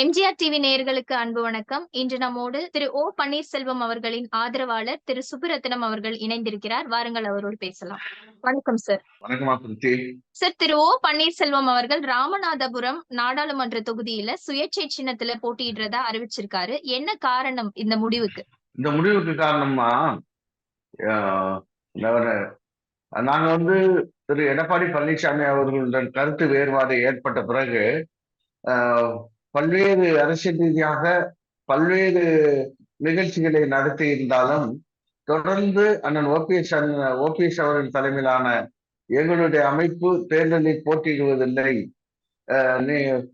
MGR TV நேயர்களுக்கு அன்பு வணக்கம். இன்று நம்மோடு திரு ஓ பன்னீர்செல்வம் அவர்களின் ஆதரவாளர் திரு சுப்புரத்னம் அவர்கள் இணைந்திருக்கிறார். வாருங்கள் அவரோடு பேசலாம். வணக்கம் சார் வணக்கமா சார் திரு ஓ பன்னீர்செல்வம் அவர்கள் ராமநாதபுரம் நாடாளுமன்ற தொகுதியில சுயேட்சை சின்னத்துல போட்டியிடுறதா அறிவிச்சிருக்காரு. என்ன காரணம் இந்த முடிவுக்கு? இந்த முடிவுக்கு காரணமா? நாங்க வந்து திரு எடப்பாடி பழனிசாமி அவர்களுடன் கருத்து வேறுபாடு ஏற்பட்ட பிறகு பல்வேறு அரசியல் ரீதியாக பல்வேறு நிகழ்ச்சிகளை நடத்தி இருந்தாலும் தொடர்ந்து அண்ணன் ஓபிஎஸ் ஓபிஎஸ் அவர்கள் தலைமையிலான எங்களுடைய அமைப்பு தேர்தலில் போட்டியிடுவதில்லை.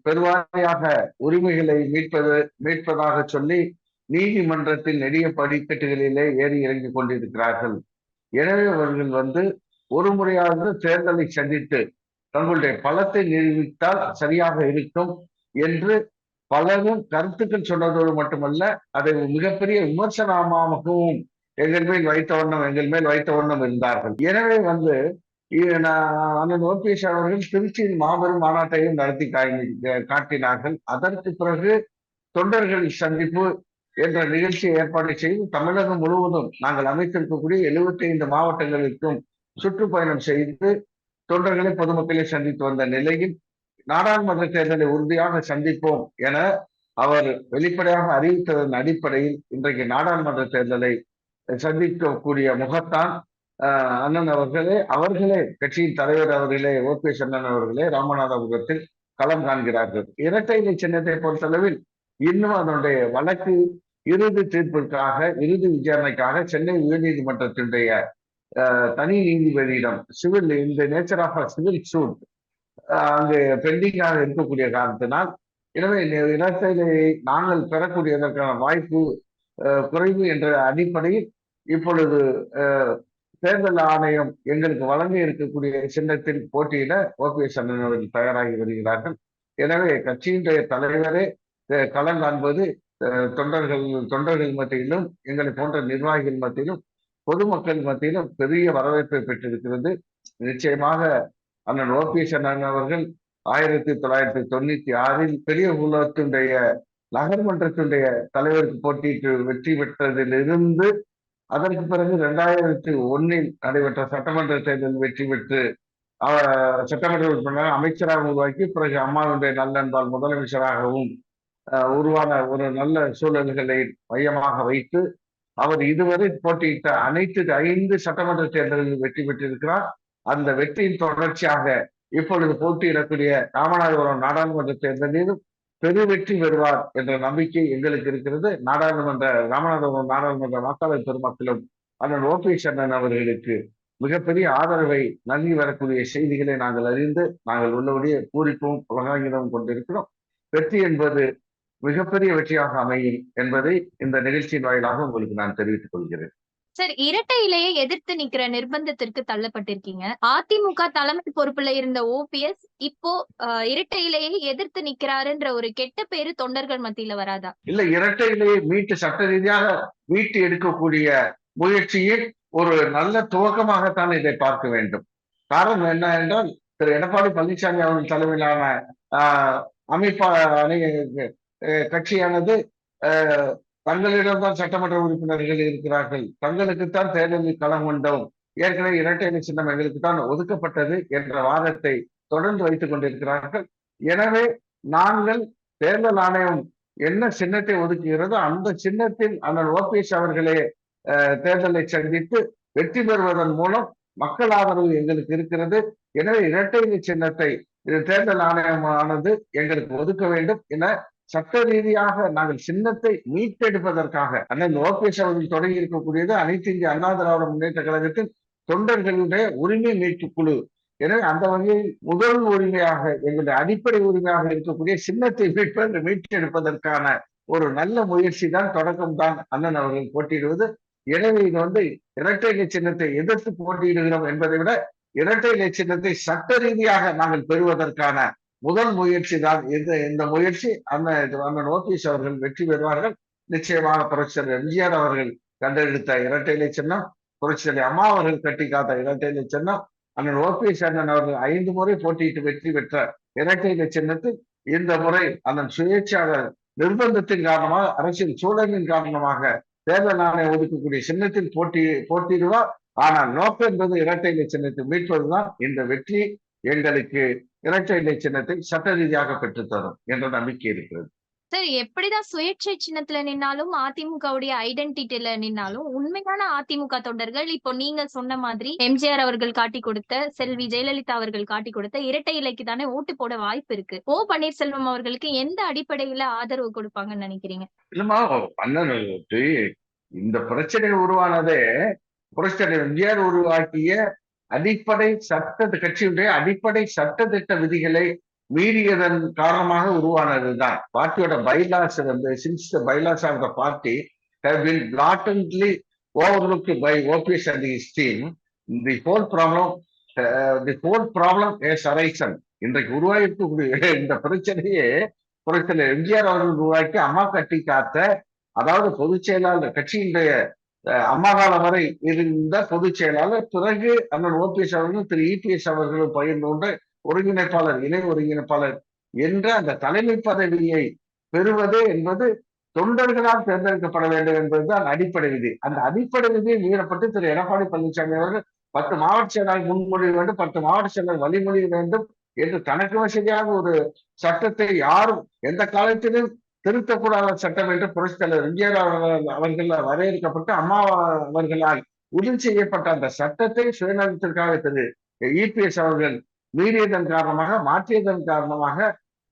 பெருவாரியாக உரிமைகளை மீட்பது மீட்பதாக சொல்லி நீதிமன்றத்தில் நெடிய படிக்கட்டுகளிலே ஏறி இறங்கி கொண்டிருக்கிறார்கள். எனவே அவர்கள் வந்து ஒரு முறையாவது தேர்தலை சந்தித்து தங்களுடைய பலத்தை நிரூபித்தால் சரியாக இருக்கும். என்று பலரும் கருத்துக்கள் சொன்னதோடு மட்டுமல்ல அதை மிகப்பெரிய விமர்சனமாகவும் எங்கள் மேல் வைத்த வண்ணம் எங்கள் மேல் வைத்த வண்ணம் இருந்தார்கள். எனவே வந்து அண்ணன் ஓபிஎஸ் அவர்கள் திருச்சியில் மாபெரும் மாநாட்டையும் நடத்தி காட்டினார்கள். அதற்கு பிறகு தொண்டர்கள் சந்திப்பு என்ற நிகழ்ச்சியை ஏற்பாடு செய்து தமிழகம் முழுவதும் நாங்கள் அமைத்திருக்கக்கூடிய 75 ஐந்து மாவட்டங்களுக்கும் சுற்றுப்பயணம் செய்து தொண்டர்களை பொதுமக்களை சந்தித்து வந்த நிலையில் நாடாளுமன்ற தேர்தலை உறுதியாக சந்திப்போம் என அவர் வெளிப்படையாக அறிவித்ததன் அடிப்படையில் இன்றைக்கு நாடாளுமன்ற தேர்தலை சந்திக்கக்கூடிய முகத்தான் ஆஹ், அண்ணன் அவர்களே அவர்களே கட்சியின் தலைவர் அவர்களே ஓபிஎஸ் அண்ணன் அவர்களே ராமநாதபுரத்தில் களம் காண்கிறார்கள். இரட்டை இலை சின்னத்தை பொறுத்தளவில் இன்னும் அதனுடைய வழக்கு இறுதி தீர்ப்பிற்காக இறுதி விசாரணைக்காக சென்னை உயர்நீதிமன்றத்தினுடைய தனி நீதிபதியிடம் சிவில் இந்த நேச்சர் ஆஃப் சிவில் சூட் அங்கு பெண்டிங்காக இருக்கக்கூடிய காரணத்தினால் எனவே இந்த நாங்கள் பெறக்கூடியதற்கான வாய்ப்பு குறைவு என்ற அடிப்படையில் இப்பொழுது அஹ், தேர்தல் ஆணையம் எங்களுக்கு வழங்க இருக்கக்கூடிய சின்னத்தில் போட்டியிட ஓபிஎஸ் அண்ணன் அவர்கள் தயாராகி வருகிறார்கள். எனவே கட்சியினுடைய தலைவரே களம் காண்பது அஹ், தொண்டர்கள் தொண்டர்கள் மத்தியிலும் எங்களை போன்ற நிர்வாகிகள் மத்தியிலும் பொதுமக்கள் மத்தியிலும் பெரிய வரவேற்பை பெற்றிருக்கிறது. நிச்சயமாக அண்ணன் ஓபிஎஸ் அண்ணன் அவர்கள் ஆயிரத்தி தொள்ளாயிரத்தி தொண்ணூத்தி ஆறில் பெரிய உலகத்தினுடைய நகர்மன்றத்தினுடைய தலைவருக்கு போட்டியிட்டு வெற்றி பெற்றதிலிருந்து அதற்கு பிறகு இரண்டாயிரத்தி ஒன்னில் நடைபெற்ற சட்டமன்ற தேர்தலில் வெற்றி பெற்று அவர் சட்டமன்ற உறுப்பினர் அமைச்சராக உருவாக்கி பிறகு அம்மாவினுடைய நல்லன்பால் முதலமைச்சராகவும் உருவான ஒரு நல்ல சூழல்களை மையமாக வைத்து அவர் இதுவரை போட்டியிட்ட அனைத்து ஐந்து சட்டமன்ற தேர்தலில் வெற்றி பெற்றிருக்கிறார். அந்த வெற்றியின் தொடர்ச்சியாக இப்பொழுது போட்டியிடக்கூடிய ராமநாதபுரம் நாடாளுமன்ற தேர்தலிலும் பெரு வெற்றி பெறுவார் என்ற நம்பிக்கை எங்களுக்கு இருக்கிறது. நாடாளுமன்ற ராமநாதபுரம் நாடாளுமன்ற வாக்காளர் பெருமக்களும் அண்ணன் ஓபிஎஸ் அண்ணன் அவர்களுக்கு மிகப்பெரிய ஆதரவை நல்கி வரக்கூடிய செய்திகளை நாங்கள் அறிந்து நாங்கள் உள்ளபடியே பூரிப்பும் புலகாங்கிதமும் கொண்டிருக்கிறோம். வெற்றி என்பது மிகப்பெரிய வெற்றியாக அமையும் என்பதை இந்த நிகழ்ச்சியின் வாயிலாக உங்களுக்கு நான் தெரிவித்துக் கொள்கிறேன். சார் இரட்டை இலையை எதிர்த்து நிக்கிற நிர்பந்தத்திற்கு தள்ளப்பட்டிருக்கீங்க. அதிமுக தலைமை பொறுப்புல இருந்த ஓபிஎஸ் இப்போ அஹ், இரட்டை இலையை எதிர்த்து நிக்கிறாருன்ற ஒரு கெட்ட பேரு தொண்டர்கள் மத்தியில வராதா? இல்ல இரட்டையிலேயே மீட்டு சட்ட ரீதியாக மீட்டு எடுக்கக்கூடிய முயற்சியில் ஒரு நல்ல துவக்கமாகத்தான் இதை பார்க்க வேண்டும். காரணம் என்ன என்றால் திரு. எடப்பாடி பழனிசாமி அவர்கள் தலைமையிலான ஆஹ், அமைப்பா அஹ், கட்சியானது ஆஹ், தங்களிடம்தான் சட்டமன்ற உறுப்பினர்கள் இருக்கிறார்கள். தங்களுக்குத்தான் தேர்தலில் களம் கொண்டோம் ஏற்கனவே இரட்டை சின்னம் எங்களுக்கு தான் ஒதுக்கப்பட்டது என்ற வாதத்தை தொடர்ந்து வைத்துக் கொண்டிருக்கிறார்கள். எனவே நாங்கள் தேர்தல் ஆணையம் என்ன சின்னத்தை ஒதுக்குகிறதோ அந்த சின்னத்தில் அண்ணன் ஓபிஎஸ் அவர்களே தேர்தலை சந்தித்து வெற்றி பெறுவதன் மூலம் மக்கள் ஆதரவு எங்களுக்கு இருக்கிறது. எனவே இரட்டை சின்னத்தை இது தேர்தல் ஆணையமானது எங்களுக்கு ஒதுக்க வேண்டும் என சட்ட ரீதியாக நாங்கள் சின்னத்தை மீட்டெடுப்பதற்காக அண்ணன் ஓபிஎஸ் அவர்கள் தொடங்கி இருக்கக்கூடியது அனைத்து இந்திய அண்ணா திராவிட முன்னேற்ற கழகத்தின் தொண்டர்களுடைய உரிமை மீட்பு குழு. எனவே அந்த வகையில் முதல் உரிமையாக எங்களுடைய அடிப்படை உரிமையாக இருக்கக்கூடிய சின்னத்தை மீட்பது மீட்டெடுப்பதற்கான ஒரு நல்ல முயற்சி தான் தொடக்கம் தான் அண்ணன் அவர்கள் போட்டியிடுவது. எனவே இது வந்து இரட்டை இலை சின்னத்தை எதிர்த்து போட்டியிடுகிறோம் என்பதை விட இரட்டை இலை சின்னத்தை சட்ட ரீதியாக நாங்கள் பெறுவதற்கான முதல் முயற்சி தான். இந்த இந்த முயற்சி அண்ணன் அண்ணன் ஓபிஎஸ் அவர்கள் வெற்றி பெறுவார்கள். நிச்சயமாக புரட்சியர் எம்ஜிஆர் அவர்கள் கண்டெடுத்த இரட்டை சின்னம் புரட்சியர் அம்மா அவர்கள் கட்டி காத்த இரட்டை சின்னம் அண்ணன் ஓபிஎஸ் அண்ணன் அவர்கள் ஐந்து முறை போட்டியிட்டு வெற்றி பெற்ற இரட்டை இலை சின்னத்தில் இந்த முறை அண்ணன் சுயேட்சாளர் நிர்பந்தத்தின் காரணமாக அரசியல் சூழலின் காரணமாக தேர்தல் ஆணையம் ஒதுக்கக்கூடிய சின்னத்தில் போட்டி போட்டியிடுவார் ஆனால் நோக்கம் என்பது இரட்டை இலை சின்னத்தை மீட்பதுதான். இந்த வெற்றி எங்களுக்கு இரட்டை சின்னத்தை சட்ட ரீதியாக பெற்றுத்தரும் என்ற நம்பிக்கை இருக்கிறது. சார் எப்படிதான் சுயேட்சை சின்னத்துல நின்னாலும் அதிமுகவுடைய ஐடென்டிட்டில நின்னாலும் உண்மையான அதிமுக தொண்டர்கள் இப்போ நீங்க சொன்ன மாதிரி எம்ஜிஆர் அவர்கள் காட்டி கொடுத்த செல்வி ஜெயலலிதா அவர்கள் காட்டி கொடுத்த இரட்டை இலைக்கு தானே ஓட்டு போட வாய்ப்பு இருக்கு. ஓ பன்னீர்செல்வம் அவர்களுக்கு எந்த அடிப்படையில ஆதரவு கொடுப்பாங்கன்னு நினைக்கிறீங்க? இல்லமா அண்ணன் இந்த பிரச்சனை உருவானதே புரட்சித்தலை எம்ஜிஆர் உருவாக்கிய அடிப்படை சட்ட கட்சியுடைய அடிப்படை சட்ட திட்ட விதிகளை மீறியதன் காரணமாக உருவானதுதான் பார்ட்டியோட பைலாஸ் வந்து since the bylaws of the party have been blatantly overlooked by OPS and his team. The whole problem, uh, the whole problem has arisen. இன்றைக்கு உருவாகிருக்கக்கூடிய இந்த பிரச்சனையே புரட்சியில் எம்ஜிஆர் அவர்கள் உருவாக்கி அம்மா கட்டி காத்த அதாவது பொதுச் செயலாளர் கட்சியினுடைய அம்மாகாலம் அம்மா காலம் வரை இருந்த பொதுச் செயலாளர் பிறகு அண்ணன் ஓபிஎஸ் அவர்களும் திரு இபிஎஸ் அவர்களும் பகிர்ந்து கொண்ட ஒருங்கிணைப்பாளர் இணை ஒருங்கிணைப்பாளர் என்ற அந்த தலைமை பதவியை பெறுவது என்பது தொண்டர்களால் தேர்ந்தெடுக்கப்பட வேண்டும் என்பதுதான் அடிப்படை விதி. அந்த அடிப்படை விதியை மீறப்பட்டு திரு எடப்பாடி பழனிசாமி அவர்கள் பத்து மாவட்ட செயலாளர் முன்மொழிய வேண்டும் பத்து மாவட்ட செயலாளர் வழிமொழிய வேண்டும் என்று தனக்கு வசதியாக ஒரு சட்டத்தை யாரும் எந்த காலத்திலும் திருத்தக்கூடாத சட்டம் என்று புரட்சி தலைவர் எம்ஜிஆர் அவர்கள் வரையறுக்கப்பட்டு அம்மா அவர்களால் உறுதி செய்யப்பட்ட அந்த சட்டத்தை சுயநலத்திற்காக திரு இபிஎஸ் அவர்கள் மீறியதன் காரணமாக மாற்றியதன் காரணமாக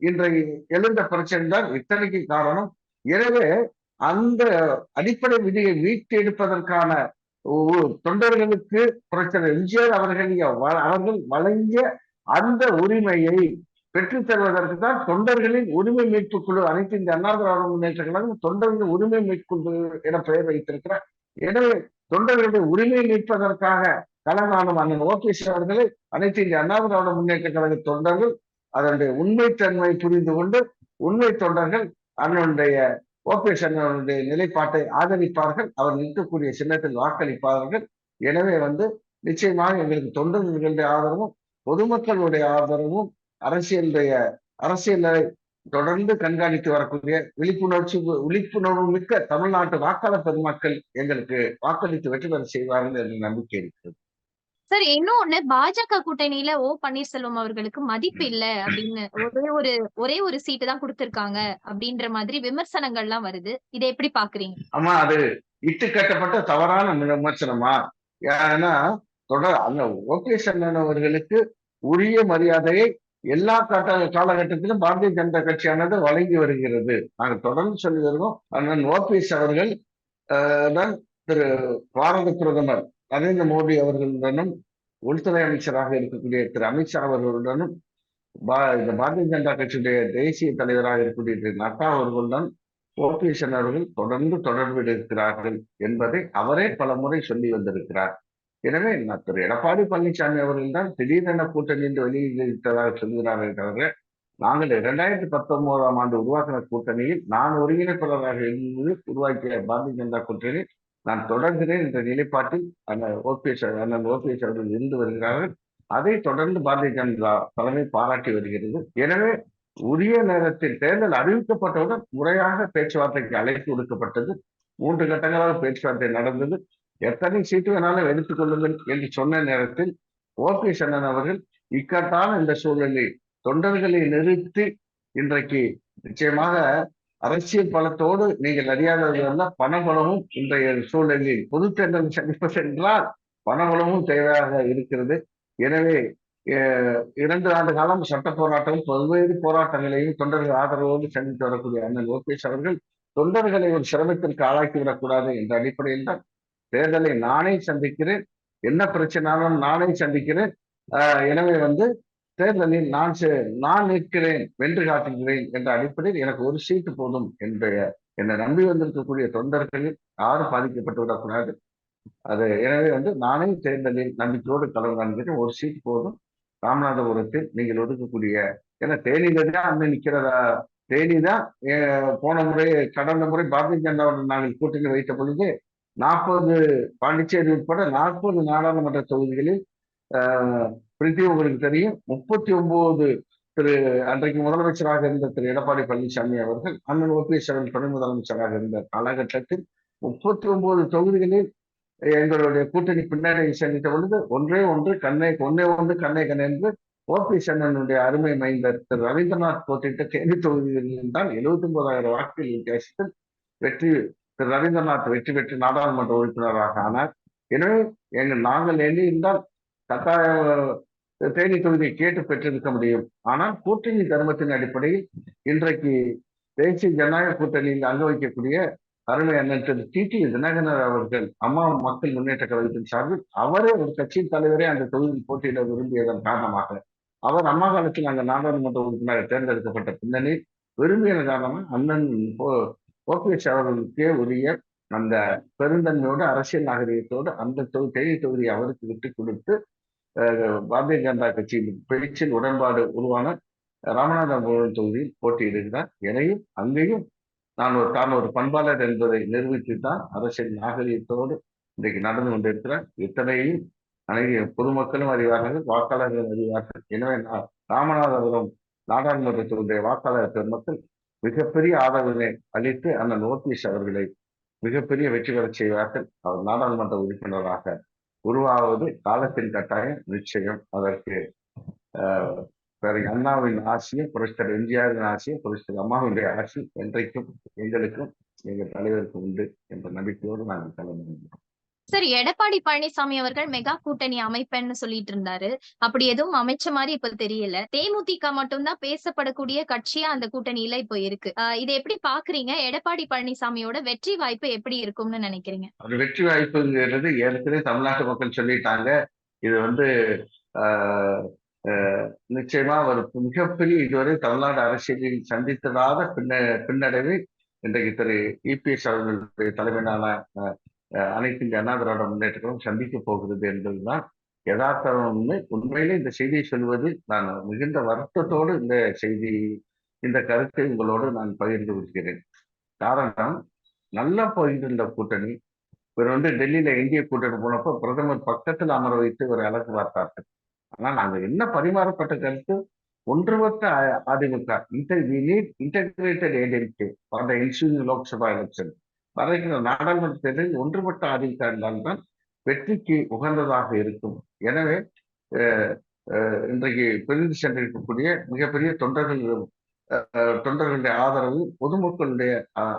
இன்றைய எழுந்த பிரச்சனை தான் இத்தனைக்கு காரணம். எனவே அந்த அடிப்படை விதியை மீட்டெடுப்பதற்கான ஒ- தொண்டர்களுக்கு புரட்சியர் எம்ஜிஆர் அவர்கள் வ- அவர்கள் வழங்கிய அந்த உரிமையை பெற்றுத் தருவதற்கு தான் தொண்டர்களின் உரிமை மீட்பு குழு அனைத்து இந்த அண்ணா திராவிட முன்னேற்ற கழகம் தொண்டர்களின் உரிமை மீட்பு என பெயர் வைத்திருக்கிறார். எனவே தொண்டர்களுடைய உரிமை மீட்பதற்காக களங்காணும் அண்ணன் ஓபிஎஸ் அவர்களை அனைத்து இந்திய அண்ணா திராவிட முன்னேற்ற கழக தொண்டர்கள் அதனுடைய உண்மைத்தன்மை புரிந்து கொண்டு உண்மை தொண்டர்கள் அண்ணனுடைய ஓபிஎஸ் அண்ணனுடைய நிலைப்பாட்டை ஆதரிப்பார்கள் அவர் நிற்கக்கூடிய சின்னத்தில் வாக்களிப்பார்கள். எனவே வந்து நிச்சயமாக எங்களுக்கு தொண்டர்களுடைய ஆதரவும் பொதுமக்களுடைய ஆதரவும் அரசியலுடைய அரசியலை தொடர்ந்து கண்காணித்து வரக்கூடிய விழிப்புணர்ச்சி விழிப்புணர்வு மிக்க தமிழ்நாட்டு வாக்காளர் பெருமக்கள் எங்களுக்கு வாக்களித்து வெற்றி பெற செய்வார்கள் என்ற நம்பிக்கை இருக்கிறது. சார் இன்னொன்னு பாஜக கூட்டணியில ஓ பன்னீர்செல்வம் அவர்களுக்கு மதிப்பு இல்ல அப்படின்னு ஒரே ஒரு ஒரே ஒரு சீட்டு தான் கொடுத்திருக்காங்க அப்படின்ற மாதிரி விமர்சனங்கள்லாம் வருது. இதை எப்படி பாக்குறீங்க ஆமா அது இட்டு கட்டப்பட்ட தவறான விமர்சனமா? ஏன்னா தொடர் அந்த ஓபிஎஸ் அண்ணன் அவர்களுக்கு உரிய மரியாதையை எல்லா கட்ட காலகட்டத்திலும் பாரதிய ஜனதா கட்சியானது வழங்கி வருகிறது. நாங்கள் தொடர்ந்து சொல்லி வருவோம். அண்ணன் ஓபிஎஸ் அவர்கள் ஆஹ், தான் திரு பாரத பிரதமர் நரேந்திர மோடி அவர்களுடனும் உள்துறை அமைச்சராக இருக்கக்கூடிய திரு அமித்ஷா அவர்களுடனும் பா- இந்த பாரதிய ஜனதா கட்சியுடைய தேசிய தலைவராக இருக்கக்கூடிய திரு நட்டா அவர்களுடன் ஓபிஎஸ் அவர்கள் தொடர்ந்து தொடர்பில் இருக்கிறார்கள் என்பதை அவரே பல முறை சொல்லி வந்திருக்கிறார். எனவே நான் திரு எடப்பாடி பழனிசாமி அவர்கள் தான் திடீரென கூட்டணி என்று வெளியிட்டதாக சொல்கிறார்கள் தவிர நாங்கள் இரண்டாயிரத்தி பத்தொன்பதாம் ஆண்டு உருவாக்கின கூட்டணியில் நான் ஒருங்கிணைப்பாளராக இருந்து உருவாக்கிய பாரதிய ஜனதா கூட்டணி நான் தொடர்கிறேன் என்ற நிலைப்பாட்டில் அந்த ஓபிஎஸ் அண்ணன் ஓபிஎஸ் அவர்கள் இருந்து வருகிறார்கள். அதை தொடர்ந்து பாரதிய ஜனதா தலைமை பாராட்டி வருகிறது. எனவே உரிய நேரத்தில் தேர்தல் அறிவிக்கப்பட்டவுடன் முறையாக பேச்சுவார்த்தைக்கு அழைப்பு கொடுக்கப்பட்டது மூன்று கட்டங்களாக பேச்சுவார்த்தை நடந்தது. எத்தனை சீட்டு வேணாலும் எடுத்துக் கொள்ளுங்கள் என்று சொன்ன நேரத்தில் ஓபிஎஸ் சன்னன் அவர்கள் இக்கட்டான இந்த சூழலில் தொண்டர்களை நிறுத்தி இன்றைக்கு நிச்சயமாக அரசியல் பலத்தோடு நீங்கள் அறியாததல்ல பணபலமும் இன்றைய சூழலில் பொது தேர்தல் சந்திப்பது பணபலமும் தேவையாக இருக்கிறது. எனவே இரண்டு ஆண்டு காலம் சட்ட போராட்டம் பல்வேறு போராட்டங்களையும் தொண்டர்கள் ஆதரவோடு சந்தித்து வரக்கூடிய அண்ணன் லோகேஷ் அவர்கள் தொண்டர்களை ஒரு சிரமத்திற்கு ஆளாக்கி விடக்கூடாது என்ற அடிப்படையில் தான் தேர்தலை நானே சந்திக்கிறேன். என்ன பிரச்சனாலும் நானே சந்திக்கிறேன். எனவே வந்து தேர்தலில் நான் செ- நான் நிற்கிறேன் வென்று காட்டுகிறேன் என்ற அடிப்படையில் எனக்கு ஒரு சீட்டு போதும் என்ற என்னை நம்பி வந்திருக்கக்கூடிய தொண்டர்களில் யாரும் பாதிக்கப்பட்டு விடக்கூடாது அது எனவே வந்து நானே தேர்தலில் நம்பிக்கையோடு கலந்து காண்கிறேன். ஒரு சீட் போதும். ராமநாதபுரத்தில் நீங்கள் ஒதுக்கக்கூடிய ஏன்னா தேனியில தான் அண்ணன் நிற்கிறதா? தேனி தான் போன முறை கடந்த முறை பாரதிய ஜனதாவுடன் நாங்கள் கூட்டணி வைத்த பொழுது நாற்பது பாண்டிச்சேரி உட்பட நாற்பது நாடாளுமன்ற தொகுதிகளில் பிரித்தி உங்களுக்கு தெரியும். முப்பத்தி ஒன்பது திரு அன்றைக்கு முதலமைச்சராக இருந்த திரு எடப்பாடி பழனிசாமி அவர்கள் அண்ணன் ஓபிஎஸ் அவர்கள் துணை முதலமைச்சராக இருந்த காலகட்டத்தில் முப்பத்தி ஒன்பது தொகுதிகளில் எங்களுடைய கூட்டணி பின்னடைவை சந்தித்த பொழுது ஒன்றே ஒன்று கண்ணை ஒன்றே ஒன்று கண்ணை கண் என்று ஓபிஎஸ் அண்ணனுடைய அருமை மைந்தர் திரு. ரவீந்திரநாத் போட்டியிட்ட தேனி தொகுதிகளில் தான் எழுபத்தி ஒன்பதாயிரம் வாக்குகள் வித்தியாசத்தில் வெற்றி திரு ரவீந்திரநாத் வெற்றி பெற்று நாடாளுமன்ற உறுப்பினராக ஆனார். எனவே எங்கள் நாங்கள் எண்ணியிருந்தால் கட்டாய தேனி தொகுதியை கேட்டு பெற்றிருக்க முடியும். ஆனால் கூட்டணி தர்மத்தின் அடிப்படையில் இன்றைக்கு தேசிய ஜனநாயக கூட்டணியில் அங்க வைக்கக்கூடிய அருமை அண்ணன் திரு டி டி தினகரன் அவர்கள் அம்மா மக்கள் முன்னேற்ற கழகத்தின் சார்பில் அவரே ஒரு கட்சியின் தலைவரே அந்த தொகுதியில் போட்டியிட விரும்பியதன் காரணமாக அவர் அம்மா காலத்தில் அந்த நாடாளுமன்ற உறுப்பினராக தேர்ந்தெடுக்கப்பட்ட பின்னணி விரும்பியதன் காரணமாக அண்ணன் ஓபிஎஸ் அவர்களுக்கே உரிய அந்த பெருந்தன்மையோடு அரசியல் நாகரிகத்தோடு அந்த தொகுதி தேனி தொகுதியை அவருக்கு விட்டு கொடுத்து பாரதிய ஜனதா கட்சியின் பேச்சில் உடன்பாடு உருவான ராமநாதபுரம் தொகுதியில் போட்டியிடுகிறார். எனையும் அங்கேயும் நான் ஒரு தான் ஒரு பண்பாளர் என்பதை நிரூபித்து தான் அரசியல் நாகரிகத்தோடு இன்றைக்கு நடந்து கொண்டிருக்கிறார். இத்தனையும் அனைத்து பொதுமக்களும் அறிவார்கள் வாக்காளர்கள் அறிவார்கள். எனவே ராமநாதபுரம் நாடாளுமன்றத்தினுடைய வாக்காளர் பெருமக்கள் மிகப்பெரிய ஆதரவினை அளித்து அந்த நோட்டீஸ் அவர்களை மிகப்பெரிய வெற்றி பெற செய்வார்கள். அவர் நாடாளுமன்ற உறுப்பினராக உருவாவது காலத்தின் கட்டாயம் நிச்சயம். அதற்கு அண்ணாவின் ஆசியும் புரட்சித்தர் எம்ஜிஆரின் ஆசியும் புரட்சித்தர் அம்மாவினுடைய ஆசி என்றைக்கும் எங்களுக்கும் எங்கள் தலைவருக்கும் உண்டு என்ற நம்பிக்கையோடு நாங்கள் கிளம்புகிறோம் சார் எடப்பாடி பழனிசாமி அவர்கள் மெகா கூட்டணி அமைப்பேன்னு சொல்லிட்டு இருந்தாரு. அப்படி எதுவும் அமைச்ச மாதிரி இப்ப தெரியல. தேமுதிக மட்டும்தான் பேசப்படக்கூடிய கட்சியா அந்த கூட்டணியில இப்போ இருக்கு. இதை எப்படி பாக்குறீங்க? எடப்பாடி பழனிசாமியோட வெற்றி வாய்ப்பு எப்படி இருக்கும்னு நினைக்கிறீங்க? ஒரு வெற்றி வாய்ப்புங்கிறது ஏற்கனவே தமிழ்நாட்டு மக்கள் சொல்லிட்டாங்க. இது வந்து நிச்சயமா ஒரு மிகப்பெரிய இதுவரை தமிழ்நாடு அரசியலில் சந்தித்ததாத பின்ன பின்னடைவை இன்றைக்கு திரு இபிஎஸ் அவர்களுடைய தலைமையிலான அனைத்து இந்திய அண்ணா திராவிட முன்னேற்றங்களும் சந்திக்க போகிறது என்பதுதான் யதார்த்தம்னு உண்மையிலே இந்த செய்தியை சொல்வது. நான் மிகுந்த வருத்தத்தோடு இந்த செய்தி இந்த கருத்தை உங்களோடு நான் பகிர்ந்து கொள்கிறேன். காரணம் நல்லா போயிருந்த கூட்டணி இவர் வந்து டெல்லியில இந்திய கூட்டணி போனப்போ பிரதமர் பக்கத்தில் அமர வைத்து ஒரு அழகு பார்த்தார்கள் ஆனால் நாங்க என்ன பரிமாறப்பட்ட கருத்து? ஒன்றுபட்ட AIADMK integrated identity for the ensuring Lok Sabha election வரைகிற நாடாளுமன்ற தேர்தலில் ஒன்றுபட்ட அதிகாரிகளால் தான் வெற்றிக்கு உகந்ததாக இருக்கும். எனவே இன்றைக்கு பிரிந்து சென்றிருக்கக்கூடிய மிகப்பெரிய தொண்டர்கள் தொண்டர்களுடைய ஆதரவு பொதுமக்களுடைய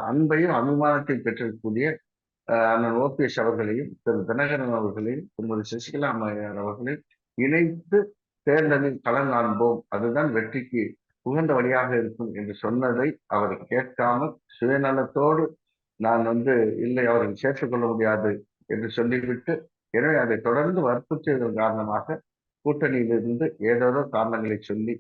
அன்பையும் அபிமானத்தையும் பெற்றிருக்கக்கூடிய அண்ணன் ஓபிஎஸ் அவர்களையும் திரு தினகரன் அவர்களையும் திருமதி சசிகலா அம்மையார் அவர்களையும் இணைத்து தேர்தலில் களம் காண்போம். அதுதான் வெற்றிக்கு உகந்த வழியாக இருக்கும் என்று சொன்னதை அவர் கேட்காமல் சுயநலத்தோடு நான் வந்து இல்லை அவர்கள் சேர்த்துக்கொள்ள முடியாது என்று சொல்லிவிட்டு எனவே அதை தொடர்ந்து வற்புறுத்தியதன் காரணமாக கூட்டணியிலிருந்து ஏதேதோ காரணங்களை சொல்லி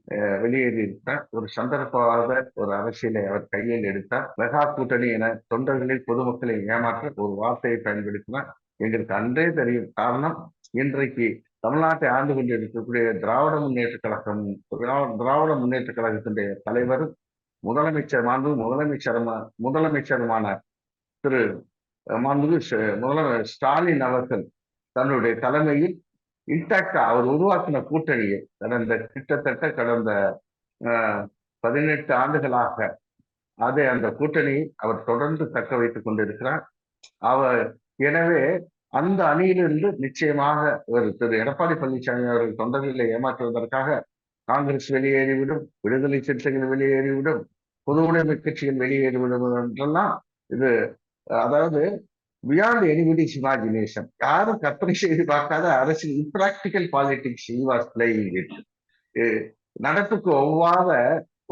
வெளியேறியிருந்தார் ஒரு சந்தர்ப்பவாத ஒரு அரசியலை அவர் கையில் எடுத்தார். மெகா கூட்டணி என தொண்டர்களை பொதுமக்களை ஏமாற்ற ஒரு வார்த்தையை பயன்படுத்தினார். எங்களுக்கு அன்றே தெரியும். காரணம் இன்றைக்கு தமிழ்நாட்டை ஆண்டு கொண்டு இருக்கக்கூடிய திராவிட முன்னேற்ற கழகம் திராவிட முன்னேற்ற கழகத்தினுடைய தலைவரும் முதலமைச்சர் மாண்பு முதலமைச்சருமா முதலமைச்சருமான திரு மாண்புமிகு முதல்வர் ஸ்டாலின் அவர்கள் தன்னுடைய தலைமையில் இன்டாக்டா அவர் உருவாக்கின கூட்டணியை கடந்த கிட்டத்தட்ட கடந்த பதினெட்டு ஆண்டுகளாக அதை அந்த கூட்டணியை அவர் தொடர்ந்து தக்க வைத்துக் கொண்டிருக்கிறார். அவர் எனவே அந்த அணியிலிருந்து நிச்சயமாக ஒரு திரு எடப்பாடி பழனிசாமி அவர்கள் தொண்டர்களை ஏமாற்றுவதற்காக காங்கிரஸ் வெளியேறிவிடும் விடுதலை சிறுத்தைகள் வெளியேறிவிடும் பொது உடைமை கட்சிகள் வெளியேறிவிடும் என்றெல்லாம் இது அதாவது பியாண்ட் எனிபடிஸ் இமேஜினேஷன் யாரும் கற்பனை செய்து பார்க்காத அரசியல் impractical politics was playing it நடப்புக்கு ஒவ்வாத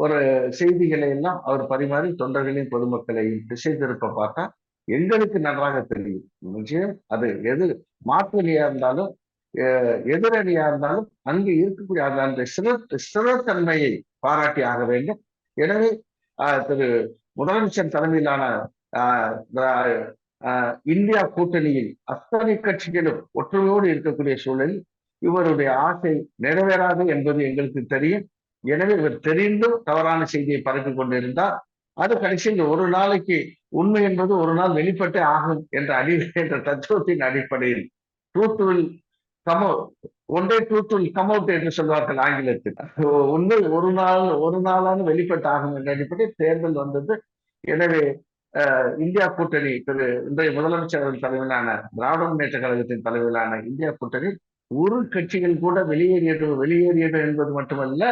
ஒரு செய்திகளை எல்லாம் அவர் பரிமாறி தொண்டர்களையும் பொதுமக்களையும் திசை திருப்ப பார்த்தா எங்களுக்கு நன்றாக தெரியும். நிச்சயம் அது எது மாற்றணியா இருந்தாலும் எதிரணியா இருந்தாலும் அங்கு இருக்கக்கூடிய அந்த சிற சிறத்தன்மையை பாராட்டி ஆக வேண்டும். எனவே திரு முதலமைச்சர் தலைமையிலான இந்தியா கூட்டணியில் அத்தனை கட்சிகளும் ஒற்றுமையோடு இருக்கக்கூடிய சூழலில் இவருடைய ஆசை நிறைவேறாது என்பது எங்களுக்கு தெரியும். எனவே இவர் தெரிந்தும் தவறான செய்தியை பரப்பி கொண்டிருந்தார். அது கடைசியில் ஒரு நாளைக்கு உண்மை என்பது ஒரு நாள் வெளிப்பட்டே ஆகும் என்ற அடி என்ற தத்துவத்தின் அடிப்படையில் ட்ரூத் வில் கம் ஒன்றே ட்ரூத் கம் அவுட் என்று சொல்வார்கள் ஆங்கிலத்தில். உண்மை ஒரு நாள் ஒரு நாளான வெளிப்பட்டாகும் என்ற அடிப்படையில் தேர்தல் வந்தது. எனவே இந்தியா கூட்டணி திரு இன்றைய முதலமைச்சர் அவர்கள் தலைமையிலான திராவிட முன்னேற்ற கழகத்தின் தலைமையிலான இந்தியா கூட்டணி ஒரு கட்சிகள் கூட வெளியேறியது வெளியேறியது என்பது மட்டுமல்ல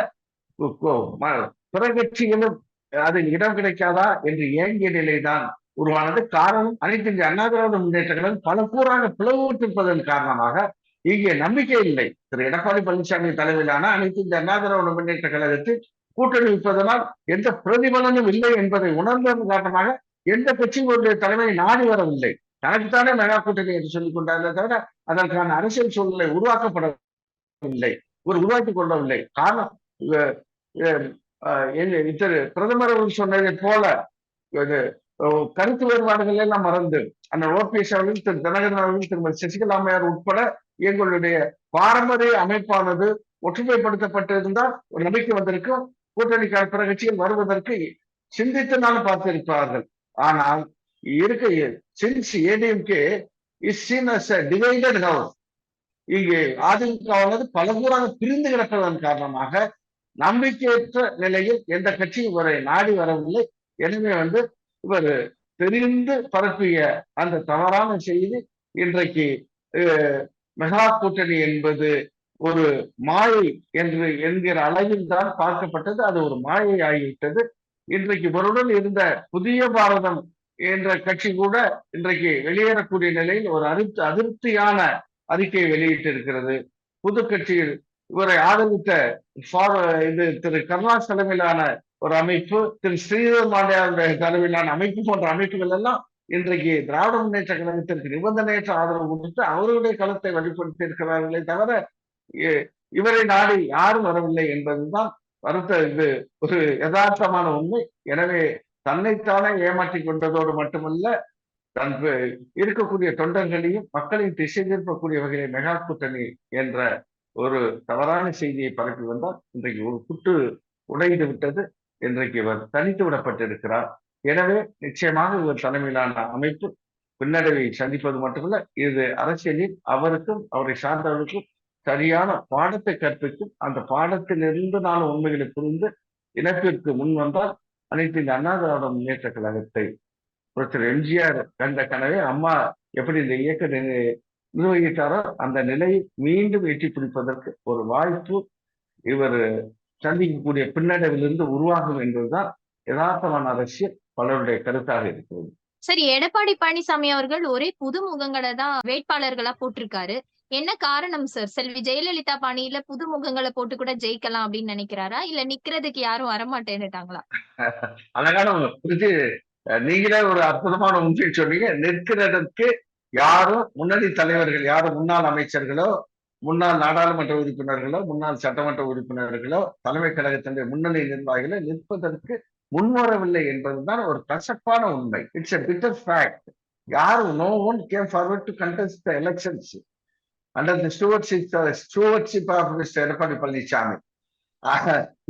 பிற கட்சிகளும் அதில் இடம் கிடைக்காதா என்று ஏங்கிய நிலைதான் உருவானது. காரணம் அனைத்து இந்திய அண்ணா திராவிட முன்னேற்ற கழகம் பல கூறாக பிளவுபட்டிருப்பதன் காரணமாக இங்கே நம்பிக்கை இல்லை. திரு எடப்பாடி பழனிசாமி தலைமையிலான அனைத்து இந்த அண்ணா திராவிட முன்னேற்ற கழகத்தில் கூட்டணி வைப்பதனால் எந்த பிரதிபலனும் இல்லை என்பதை உணர்ந்ததன் காரணமாக எந்த கட்சியும் ஒரு தலைமை நாடி வரவில்லை. தனக்குத்தானே மெகா கூட்டணி என்று சொல்லிக் கொண்டார்களே தவிர அதற்கான அரசியல் சூழ்நிலை உருவாக்கப்படவில்லை. ஒரு உருவாக்கிக் கொள்ளவில்லை. காரணம் இத்தனை பிரதமர் அவர்கள் சொன்னதை போல கருத்து வேறுபாடுகள் எல்லாம் மறந்து அந்த ஓபிஎஸ் அவர்கள் திரு தினகரன் அவர்கள் திருமதி சசிகலா அம்மையார் உட்பட எங்களுடைய பாரம்பரிய அமைப்பானது ஒற்றுமைப்படுத்தப்பட்டிருந்தால் ஒரு நம்பிக்கை வந்திருக்கும். கூட்டணி பிற கட்சிகள் வருவதற்கு சிந்தித்தனாலும் பார்த்திருப்பார்கள். ஆனால் இருக்க since ADMK is seen as divided house இங்கே அதிமுகவானது பல கூறாக பிரிந்து கிடப்பதன் காரணமாக நம்பிக்கையற்ற நிலையில் எந்த கட்சியும் இவரை நாடி வரவில்லை. எனவே வந்து இவர் தெரிந்து பரப்பிய அந்த தவறான செய்தி இன்றைக்கு மெகா கூட்டணி என்பது ஒரு மாயை என்று என்கிற அளவில் தான் பார்க்கப்பட்டது. அது ஒரு மாயை ஆகிவிட்டது இன்றைக்கு இவருடன் இருந்த புதிய பாரதம் என்ற கட்சி கூட இன்றைக்கு வெளியேறக்கூடிய நிலையில் ஒரு அதிருப்தி அதிருப்தியான அறிக்கையை வெளியிட்டிருக்கிறது. புது கட்சியில் இவரை ஆதரித்த இது திரு கருணாஸ் தலைமையிலான ஒரு அமைப்பு திரு ஸ்ரீதர் மாண்டியாருடைய தலைமையிலான அமைப்பு போன்ற அமைப்புகள் எல்லாம் இன்றைக்கு திராவிட முன்னேற்ற கழகத்திற்கு நிபந்தனையற்ற ஆதரவு கொடுத்து அவருடைய களத்தை வெளிப்படுத்தி இருக்கிறார்களே தவிர இவரை நாடி யாரும் வரவில்லை என்பதுதான் வருத்த இது ஒரு யதார்த்தமான உண்மை. எனவே தன்னைத்தானே ஏமாற்றிக் கொண்டதோடு மட்டுமல்ல தன் இருக்கக்கூடிய தொண்டர்களையும் மக்களின் திசை திருப்பக்கூடிய வகையில் மெகா கூட்டணி என்ற ஒரு தவறான செய்தியை பரப்பி வந்தால் இன்றைக்கு ஒரு குட்டு உடைந்து விட்டது. இன்றைக்கு இவர் தனித்து விடப்பட்டிருக்கிறார். எனவே நிச்சயமாக இவர் தலைமையிலான அமைப்பு பின்னடைவை சந்திப்பது மட்டுமல்ல இது அரசியலில் அவருக்கும் அவரை சார்ந்தவர்களுக்கும் சரியான பாடத்தை கற்பிக்கும். அந்த பாடத்திலிருந்து நான் உண்மைகளை புரிந்து இணைப்பிற்கு முன் வந்தால் அனைத்து இந்த அண்ணா முன்னேற்ற கழகத்தை ஒருத்தர் எம்ஜிஆர் கண்ட கனவே அம்மா எப்படி இந்த இயக்க நிர்வகித்தாரோ அந்த நிலையை மீண்டும் எட்டி பிடிப்பதற்கு ஒரு வாய்ப்பு இவர் சந்திக்கக்கூடிய பின்னடைவிலிருந்து உருவாகும் என்பதுதான் யதார்த்தமான அரசியல் பலருடைய கருத்தாக இருக்கிறது. சரி எடப்பாடி பழனிசாமி அவர்கள் ஒரே புது முகங்களை தான் வேட்பாளர்களா போட்டிருக்காரு. என்ன காரணம் சார் செல்வி ஜெயலலிதா பாணியில புது முகங்களை போட்டு கூட ஜெயிக்கலாம் அப்படின்னு நினைக்கிறாரா? இல்ல நிக்கிறதுக்கு யாரும் வரமாட்டேன்னுட்டாங்களா? அழகான குறித்து நீங்களே ஒரு அற்புதமான உண்மையை சொன்னீங்க. நிற்கிறதற்கு யாரும் முன்னணி தலைவர்கள் யாரும் முன்னாள் அமைச்சர்களோ முன்னாள் நாடாளுமன்ற உறுப்பினர்களோ முன்னாள் சட்டமன்ற உறுப்பினர்களோ தலைமை கழகத்தினுடைய முன்னணி நிர்வாகிகளோ நிற்பதற்கு முன்வரவில்லை என்பதுதான் ஒரு கசப்பான உண்மை. இட்ஸ் எ பிட்டர் ஃபேக்ட் யாரும் no one came forward to contest the elections under the stewardship stewardship of mister Edappadi Palaniswami ஆக,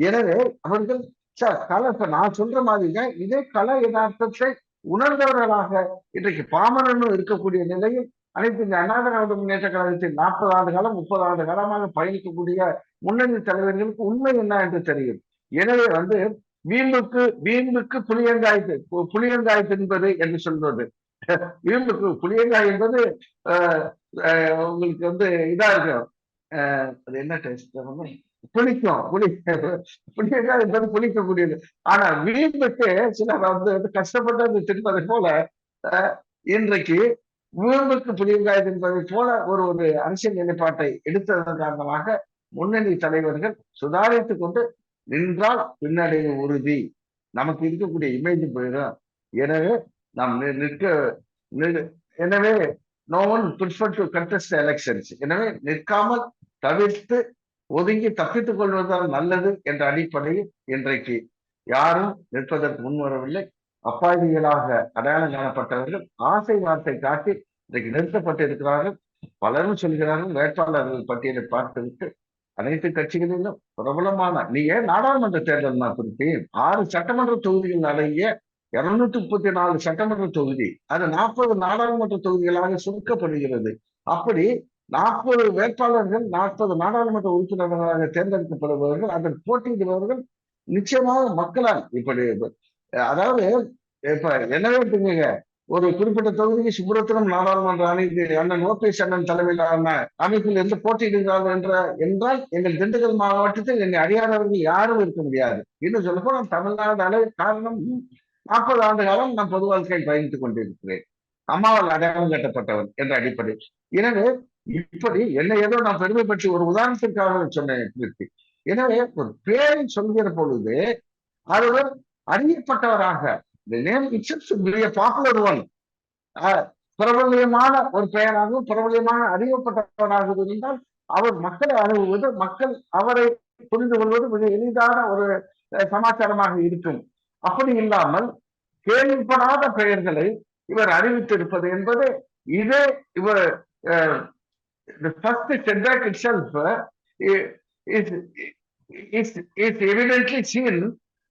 எனவே அவர்கள் சார் கலை இப்ப நான் சொல்ற மாதிரிங்க இதே கலை யதார்த்தத்தை உணர்ந்தவர்களாக இன்றைக்கு பாமரனும் இருக்கக்கூடிய நிலையில் அனைத்து இந்த அண்ணா திராவிட முன்னேற்ற கழகத்தில் நாற்பது ஆண்டு காலம் முப்பது ஆண்டு காலமாக பயணிக்கக்கூடிய முன்னணி தலைவர்களுக்கு உண்மை என்ன என்று தெரியும். எனவே வந்து வீம்புக்கு வீம்புக்கு புளியங்காய் தி- பு- புளியங்காய் தின்பது என்று சொல்வது. வீம்புக்கு புளியங்காய் என்பது ஆஹ், உங்களுக்கு வந்து இதா இருக்கும் அது என்ன டேஸ்ட் புளிக்கும் புளி புளியங்காய் என்பது புளிக்கக்கூடியது. ஆனா வீம்புக்கு சிலர் வந்து கஷ்டப்பட்டு தின்பதை போல இன்றைக்கு வீம்புக்கு புளியங்காய் தின்பதை போல ஒரு ஒரு அரசியல் நிலைப்பாட்டை எடுத்ததன் காரணமாக முன்னணி தலைவர்கள் சுதாரித்து கொண்டு நின்றால் பின்னடைவு உறுதி. நமக்கு இருக்கக்கூடிய இமேஜ் போயிடும். எனவே நாம் நிற்க எனவே no one prefer to contest elections எனவே நிற்காமல் தவிர்த்து ஒதுங்கி தப்பித்துக் கொள்வதுதான் நல்லது என்ற அடிப்படையில் இன்றைக்கு யாரும் நிற்பதற்கு முன்வரவில்லை அப்பாவிகளாக அடையாளம் காணப்பட்டவர்கள் ஆசை வார்த்தை காட்டி இன்றைக்கு நிறுத்தப்பட்டிருக்கிறார்கள். பலரும் சொல்கிறார்கள் வேட்பாளர்கள் பட்டியலை பார்த்துவிட்டு அனைத்து கட்சிகளிலும் பிரபலமான நீ ஏன் நாடாளுமன்ற தேர்தல் நான் குறிப்பேன் ஆறு சட்டமன்ற தொகுதிகள் அடங்கிய இருநூத்தி முப்பத்தி நாலு சட்டமன்ற தொகுதி அது நாற்பது நாடாளுமன்ற தொகுதிகளாக சுருக்கப்படுகிறது. அப்படி நாற்பது வேட்பாளர்கள் நாற்பது நாடாளுமன்ற உறுப்பினர்களாக தேர்ந்தெடுக்கப்படுபவர்கள் அதில் போட்டியிடுபவர்கள் நிச்சயமாக மக்களால் இப்படி அதாவது இப்ப என்னவே இருக்குங்க ஒரு குறிப்பிட்ட தொகுதிக்கு சுப்ரத்தனம் நாடாளுமன்ற அணிக்கு அண்ணன் ஓபிஎஸ் அண்ணன் தலைமையிலான அமைப்பில் இருந்து போட்டியிடுகிறார்கள் என்ற என்றால் எங்கள் திண்டுக்கல் மாவட்டத்தில் என்னை அறியாதவர்கள் யாரும் இருக்க முடியாது. இன்னும் சொல்ல தமிழ்நாடு அளவு காரணம் நாற்பது ஆண்டு காலம் நான் பொது வாழ்க்கையில் பயணித்துக் கொண்டிருக்கிறேன். அம்மாவால் அடையாளம் கட்டப்பட்டவன் என்ற அடிப்படை. எனவே இப்படி என்னை ஏதோ நான் பெருமை பற்றி ஒரு உதாரணத்திற்காக சொன்னேன் திருப்தி எனவே ஒரு பேரை சொல்கிற பொழுது அவர் அறியப்பட்டவராக நேம் பாப்புலர் ஒன் பிரபல்யமான ஒரு பெயராகவும் பிரபலியமான அறியப்பட்டவராக இருந்தால் அவர் மக்களை அணுகுவது மக்கள் அவரை புரிந்து கொள்வது மிக எளிதான ஒரு சமாச்சாரமாக இருக்கும். அப்படி இல்லாமல் கேள்விப்படாத பெயர்களை இவர் அறிவித்திருப்பது என்பது இதே இவர் the first setback itself uh, is, is is evidently seen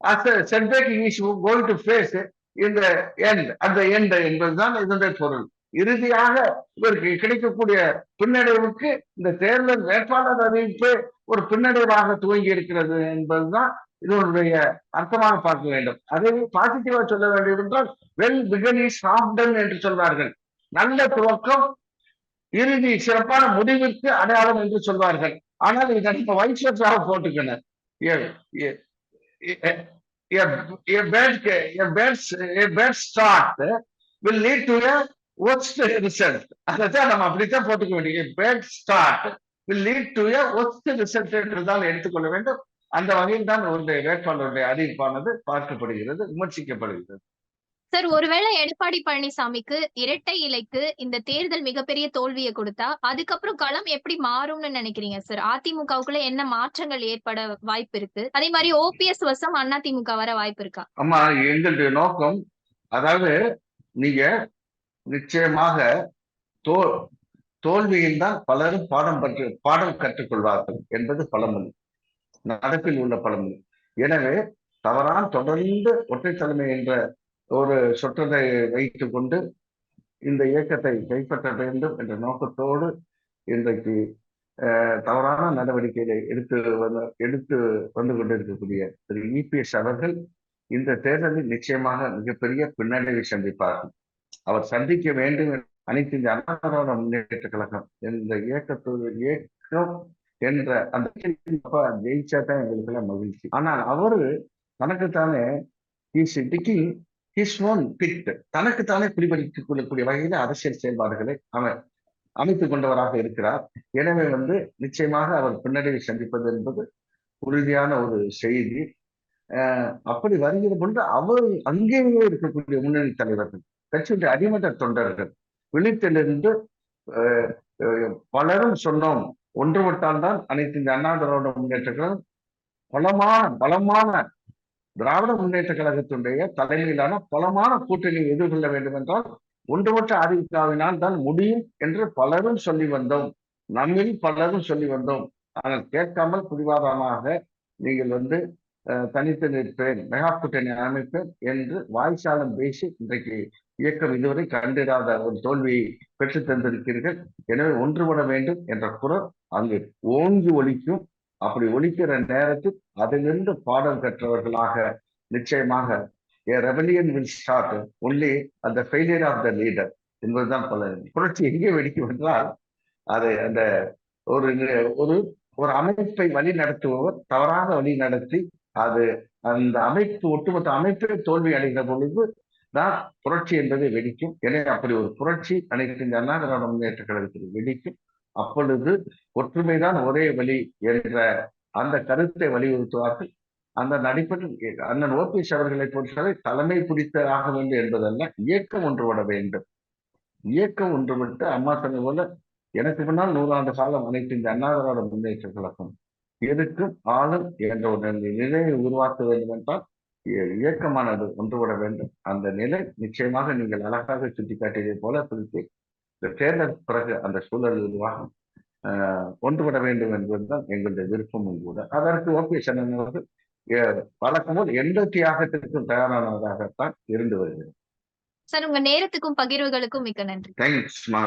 as a setback he is going to face in the end, at the end என்பதுதான் இதனுடைய பொருள். இறுதியாக இவருக்கு கிடைக்கக்கூடிய பின்னடைவுக்கு இந்த தேர்தல் வேட்பாளர் அறிவிப்பு ஒரு பின்னடைவாக துவங்கி இருக்கிறது என்பதுதான் இதனுடைய அர்த்தமாக பார்க்க வேண்டும். அதே பாசிட்டிவா சொல்ல வேண்டும் என்றால் வெல் பிகன் இஸ் என்று சொல்வார்கள். நல்ல துவக்கம் இறுதி சிறப்பான முடிவிற்கு அடையாளம் என்று சொல்வார்கள். ஆனால் இதை நம்ம வைஸ்வர்ஸாக போட்டுக்கணும் will lead to a worst result. அதைத்தான் நம்ம அப்படித்தான் போட்டுக்க வேண்டிய bad start will lead to a worst result என்றுதான் எடுத்துக்கொள்ள வேண்டும். அந்த வகையில் தான் உங்களுடைய வேட்பாளருடைய அறிவிப்பானது பார்க்கப்படுகிறது விமர்சிக்கப்படுகிறது. சார் ஒருவேளை எடப்பாடி பழனிசாமிக்கு இரட்டை இலைக்கு இந்த தேர்தல் மிகப்பெரிய தோல்வியை கொடுத்தா அதுக்கப்புறம் களம் எப்படி மாறும்னு நினைக்கிறீங்க சார் அதிமுகவுக்குள்ள என்ன மாற்றங்கள் ஏற்பட வாய்ப்பு இருக்கு? அதே மாதிரி ஓபிஎஸ் வசம் அதிமுக வர வாய்ப்பு இருக்கா? ஆமா எங்களுடைய நோக்கம் அதாவது நீங்க நிச்சயமாக தோ தோல்வியில் தான் பலரும் பாடம் பற்று பாடம் கற்றுக்கொள்வார்கள் என்பது பழமொழி. நடப்பில் உள்ள பழமொழி. எனவே தவறான தொடர்ந்து ஒற்றைத்தலைமை என்ற ஒரு சொற்றதை வைத்துக் கொண்டு இந்த இயக்கத்தை கைப்பற்ற வேண்டும் என்ற நோக்கத்தோடு இன்றைக்கு தவறான நடவடிக்கைகளை எடுத்து வந்து எடுத்து வந்து கொண்டிருக்கக்கூடிய திரு. இபிஎஸ் அவர்கள் இந்த தேர்தலில் நிச்சயமாக மிகப்பெரிய பின்னடைவை சந்திப்பார்கள். அவர் சந்திக்க வேண்டும் அனைத்து இந்த அண்ணாதிராவிட முன்னேற்ற கழகம் இந்த இயக்கத்தோடு இயக்கம் என்ற அந்த ஜெயிச்சா தான் எங்களுக்கு எல்லாம் மகிழ்ச்சி. ஆனால் அவரு தனக்குத்தானே ஹிஸ் ஓன் பிட் தனக்குத்தானே குடிபடித்துக் கொள்ளக்கூடிய வகையில அரசியல் செயல்பாடுகளை அவர் அமைத்துக் கொண்டவராக இருக்கிறார். எனவே வந்து நிச்சயமாக அவர் பின்னடைவை சந்திப்பது என்பது உறுதியான ஒரு செய்தி. அப்படி வருகிற பொழுது அவர் அங்கேயே இருக்கக்கூடிய முன்னணி தலைவர்கள் கட்சியுடைய அடிமட்ட தொண்டர்கள் விழித்திலிருந்து பலரும் சொன்னோம் ஒன்றுபட்டால் தான் அனைத்து இந்த அண்ணா திராவிட முன்னேற்றங்களும் பலமான பலமான திராவிட முன்னேற்ற கழகத்தினுடைய தலைமையிலான பலமான கூட்டணியை எதிர்கொள்ள வேண்டும் என்றால் ஒன்றுபட்ட அதிமுகவினால் தான் முடியும் என்று பலரும் சொல்லி வந்தோம். நம்மில் பலரும் சொல்லி வந்தோம். ஆனால் கேட்காமல் பிடிவாதமாக நீங்கள் வந்து தனித்து நிற்பேன் மெகா கூட்டணி அமைப்பேன் என்று வாய்ச்சாலம் பேசி இன்றைக்கு இயக்கம் இதுவரை கண்டிராத ஒரு தோல்வியை பெற்று தந்திருக்கிறீர்கள். எனவே ஒன்றுபட வேண்டும் என்ற குரல் அங்கு ஓங்கி ஒழிக்கும் அப்படி ஒழிக்கிற நேரத்தில் அதிலிருந்து பாடம் கற்றவர்களாக நிச்சயமாக a rebellion will start only அந்த ஃபெயிலியர் ஆஃப் த லீடர் என்பதுதான் பல புரட்சி எங்கே வெடிக்கும் என்றால் அது அந்த ஒரு ஒரு ஒரு அமைப்பை வழி நடத்துபவர் தவறாக வழி நடத்தி அது அந்த அமைப்பு ஒட்டுமொத்த அமைப்பே தோல்வி அடைந்த பொழுது தான் புரட்சி என்பது வெடிக்கும். எனவே அப்படி ஒரு புரட்சி அனைத்து இந்த அண்ணா திராவிட முன்னேற்ற கழகத்தில் வெடிக்கும். அப்பொழுது ஒற்றுமைதான் ஒரே வழி என்ற அந்த கருத்தை வலியுறுத்துவார்கள். அந்த நடிப்பில் அண்ணன் ஓபிஎஸ் அவர்களை பொறுத்தவரை தலைமை பிடித்த ஆக வேண்டும் என்பதல்ல இயக்கம் ஒன்றுபட வேண்டும். இயக்கம் ஒன்றுபட்டு அம்மா சொன்ன போல எனக்கு முன்னால் நூறாண்டு காலம் அனைத்து இந்த அண்ணா முன்னேற்ற கழகம். எதுக்கும் ஆளும் என்ற ஒரு நிலையை உருவாக்க வேண்டும் என்றால் இயக்கமானது ஒன்றுபட வேண்டும். அந்த நிலை நிச்சயமாக நீங்கள் அழகாக சுட்டிக்காட்டியதை போல குறித்து இந்த தேர்தல் பிறகு அந்த சூழல் உருவாகும். ஒன்றுபட வேண்டும் என்பதுதான் எங்களுடைய விருப்பமும் கூட. அதற்கு ஓபிஎஸ் அண்ணன் அவர்கள் வழக்கம் எந்த தியாகத்திற்கும் தயாரானதாகத்தான் இருந்து வருகிறது சார் உங்க நேரத்துக்கும் பகிர்வுகளுக்கும் மிக்க நன்றி. தேங்க்ஸ் மா